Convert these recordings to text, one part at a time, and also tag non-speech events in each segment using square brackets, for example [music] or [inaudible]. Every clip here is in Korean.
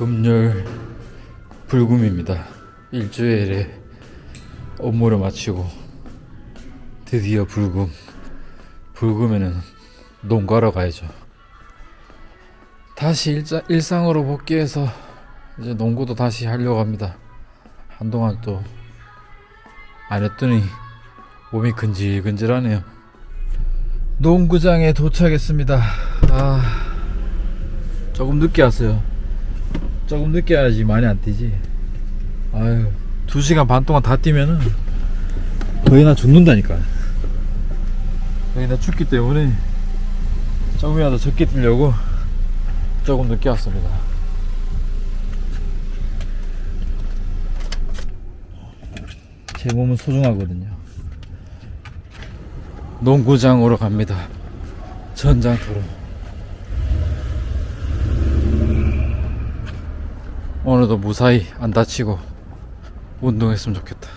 금요일 불금입니다. 일주일에 업무를 마치고 드디어 불금. 불금에는 농가러 가야죠. 다시 일자, 일상으로 복귀해서 이제 농구도 다시 하려고 합니다. 한동안 또 안 했더니 몸이 근질근질하네요. 농구장에 도착했습니다. 아, 조금 늦게 왔어요. 조금 늦게 와야지 많이 안 뛰지. 아유, 두 시간 반 동안 다 뛰면은 거의 나 죽는다니까. 거의 나 죽기 때문에 조금이라도 적게 뛰려고 조금 늦게 왔습니다. 제 몸은 소중하거든요. 농구장으로 갑니다. 전장터로. 오늘도 무사히 안 다치고 운동했으면 좋겠다.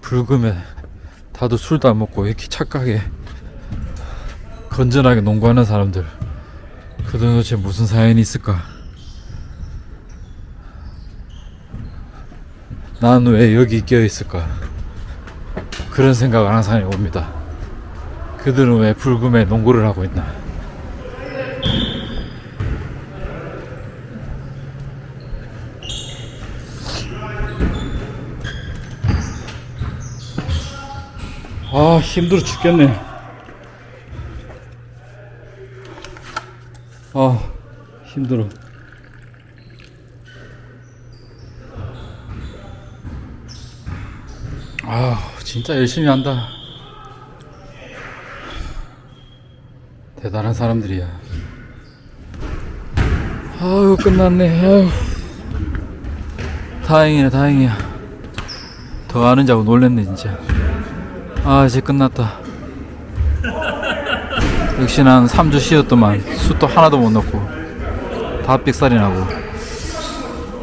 불금에 다들 술도 안 먹고 이렇게 착하게 건전하게 농구하는 사람들 그들은 도대체 무슨 사연이 있을까? 나는 왜 여기 끼어 있을까? 그런 생각을 항상 해봅니다. 그들은 왜 불금에 농구를 하고 있나? 아 힘들어 죽겠네. 아 힘들어. 아 진짜 열심히 한다. 대단한 사람들이야. 아유 끝났네. 아유. 다행이네 다행이야. 더 아는 자고 놀랬네 진짜. 아 이제 끝났다. 역시 난 3주 쉬었더만 숫도 하나도 못 넣고 다 삑살이 나고.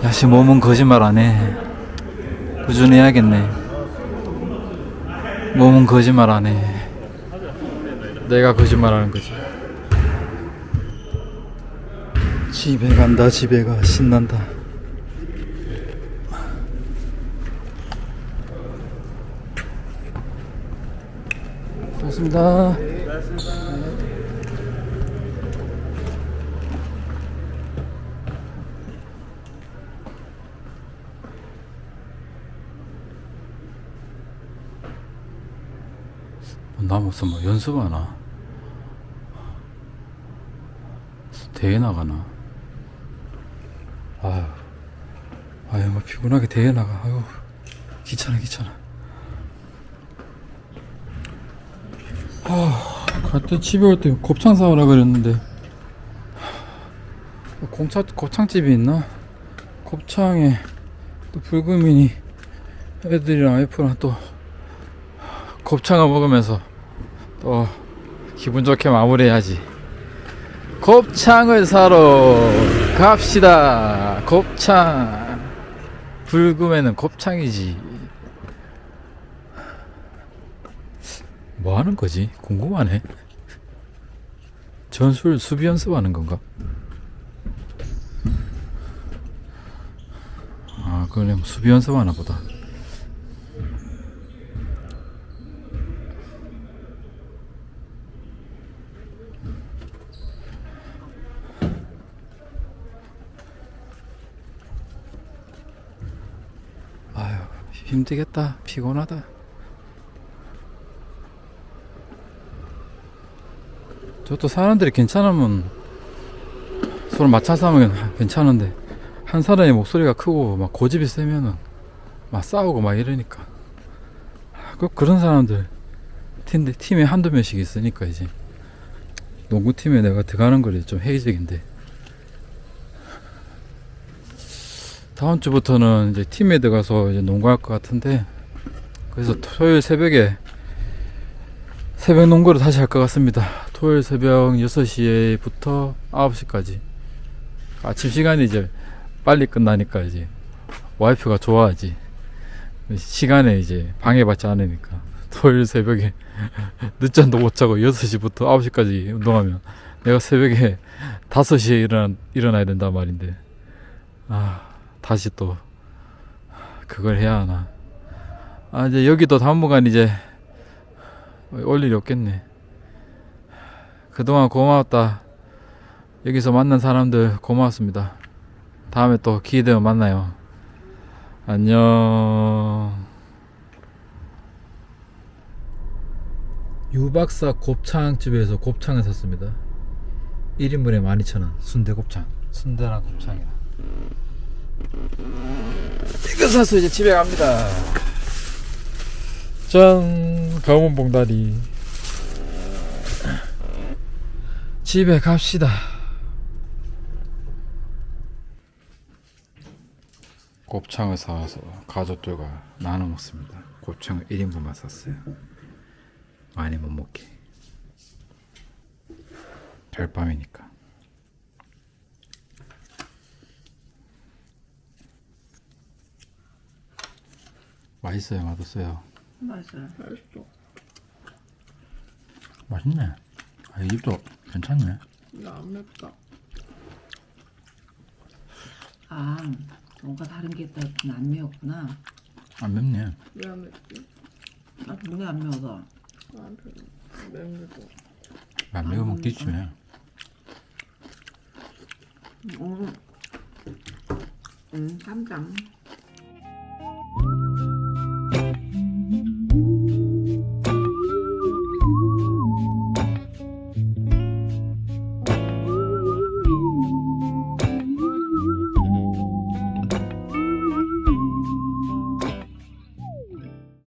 역시 몸은 거짓말 안해. 꾸준히 해야겠네. 몸은 거짓말 안해. 내가 거짓말하는 거지. 집에 간다 집에 가. 신난다 고맙습니다 나 무슨 뭐 연습하나? 대회 나가나? 아유, 아유, 뭐 피곤하게 대회 나가. 아유, 귀찮아, 귀찮아. 갈 때 집에 올 때 곱창 사오라 그랬는데, 공차, 곱창집이 있나? 곱창에 또 불금이니 애들이랑 와이프랑 또 곱창을 먹으면서 또 기분 좋게 마무리해야지. 곱창을 사러 갑시다. 곱창. 불금에는 곱창이지. 뭐 하는 거지? 궁금하네. 전술 수비 연습하는 건가? 아, 그냥 수비 연습하나 보다. 아유 힘들겠다 피곤하다 저또 사람들이 괜찮으면 서로 맞춰서 하면 괜찮은데 한 사람의 목소리가 크고 막 고집이 세면은 막 싸우고 막 이러니까 꼭 그런 사람들 팀, 팀에 한두 명씩 있으니까 이제 농구팀에 내가 들어가는 거리 좀 회의적인데 다음 주부터는 이제 팀에 들어가서 이제 농구할 것 같은데 그래서 토요일 새벽에 새벽 농구를 다시 할 것 같습니다. 토요일 새벽 6시에부터 9시까지. 아침 시간이 이제 빨리 끝나니까 이제 와이프가 좋아하지. 시간에 이제 방해받지 않으니까. 토요일 새벽에 [laughs] 늦잠도 못 자고 6시부터 9시까지 운동하면 내가 새벽에 [laughs] 5시에 일어나, 일어나야 된단 말인데. 아 다시 또 그걸 해야 하나. 아 이제 여기도 당분간 이제 올 일이 없겠네 그동안 고마웠다. 여기서 만난 사람들 고마웠습니다. 다음에 또 기회 되면 만나요. 안녕. 유박사 곱창집에서 곱창을 샀습니다. 1인분에 12,000원. 순대 곱창. 순대랑 곱창이랑 이거 사서 이제 집에 갑니다. 짠. 검은 봉다리 집에 갑시다. 곱창을 사와서 가족들과 나눠 먹습니다. 곱창을 1인분만 샀어요. 많이 못 먹게. 별밤이니까. 맛있어요? 맛없어요? 맛있어요. 맛있어. 맛있네. 아, 이 집도 괜찮네 나안 맵다. 아, 뭔가 다른 게 있다. 안 매웠구나. 안 맵네 왜 안 맵지? 나 동네 안 매워서. 나한테 매운 거. 안 매우면 기침해 음, 음, 깜깜.